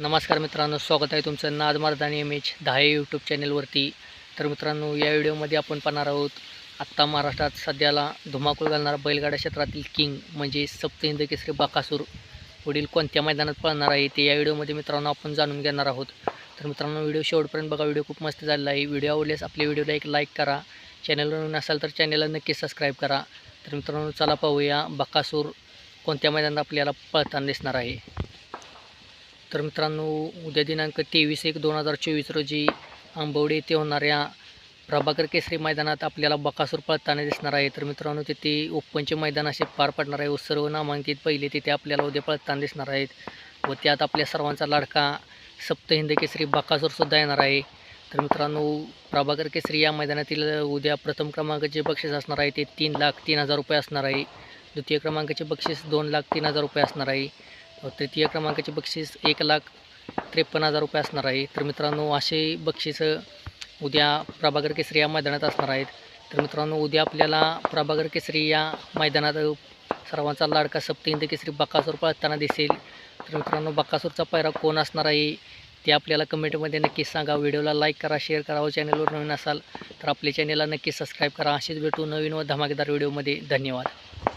नमस्कार मित्रांनो स्वागत आहे तुमचं नाद मर्दानी एम एच दहा यूट्यूब चॅनेलवरती तर मित्रांनो या व्हिडिओमध्ये आपण पाहणार आहोत आत्ता महाराष्ट्रात सध्याला धुमाकूळ घालणारा बैलगाडा क्षेत्रातील किंग म्हणजे सप्तहिंद केसरी बाकासूर. पुढील कोणत्या मैदानात पळणार आहे ते या व्हिडिओमध्ये मित्रांनो आपण जाणून घेणार आहोत. तर मित्रांनो व्हिडिओ शेवटपर्यंत बघा व्हिडिओ खूप मस्त झालेला आहे. व्हिडिओ आवडल्यास आपल्या व्हिडिओला एक लाईक करा. चॅनलवर नसाल तर चॅनलला नक्की सबस्क्राईब करा. तर मित्रांनो चला पाहूया बकासूर कोणत्या मैदानात आपल्याला पळताना दिसणार आहे. तर मित्रांनो उद्या दिनांक तेवीस एक दोन हजार चोवीस रोजी आंबवडे येथे होणाऱ्या प्रभाकर केसरी मैदानात आपल्याला बकासूर पळताना दिसणार आहे. तर मित्रांनो तिथे ओपनचे मैदान असे पार पडणार आहे व सर्व नामांकित पहिले तिथे आपल्याला उद्या पळताना दिसणार आहेत. व त्यात आपल्या सर्वांचा लाडका सप्तहिंद केसरी बकासूरसुद्धा येणार आहे. तर मित्रांनो प्रभाकर केसरी या मैदानातील उद्या प्रथम क्रमांकाचे बक्षीस असणार आहे. ते तीन लाख तीन हजार रुपये असणार आहे. द्वितीय क्रमांकाचे बक्षीस दोन लाख तीन हजार रुपये असणार आहे. तृतीय क्रमांकाचे बक्षीस एक लाख त्रेपन्न हजार रुपये असणार आहे. तर मित्रांनो असे बक्षीसं उद्या प्रभाकर केसरी या मैदानात असणार आहेत. तर मित्रांनो उद्या आपल्याला प्रभाकर केसरी या मैदानात सर्वांचा लाडका सप्तहिंद केसरी बकासूर पळताना दिसेल. तर मित्रांनो बकासूरचा पायरा कोण असणार आहे ते आपल्याला कमेंटमध्ये नक्कीच सांगा. व्हिडिओला लाईक करा शेअर करा व चॅनलवर नवीन असाल तर आपल्या चॅनलला नक्की सबस्क्राईब करा. असेच भेटू नवीन व धमाकेदार व्हिडिओमध्ये. धन्यवाद.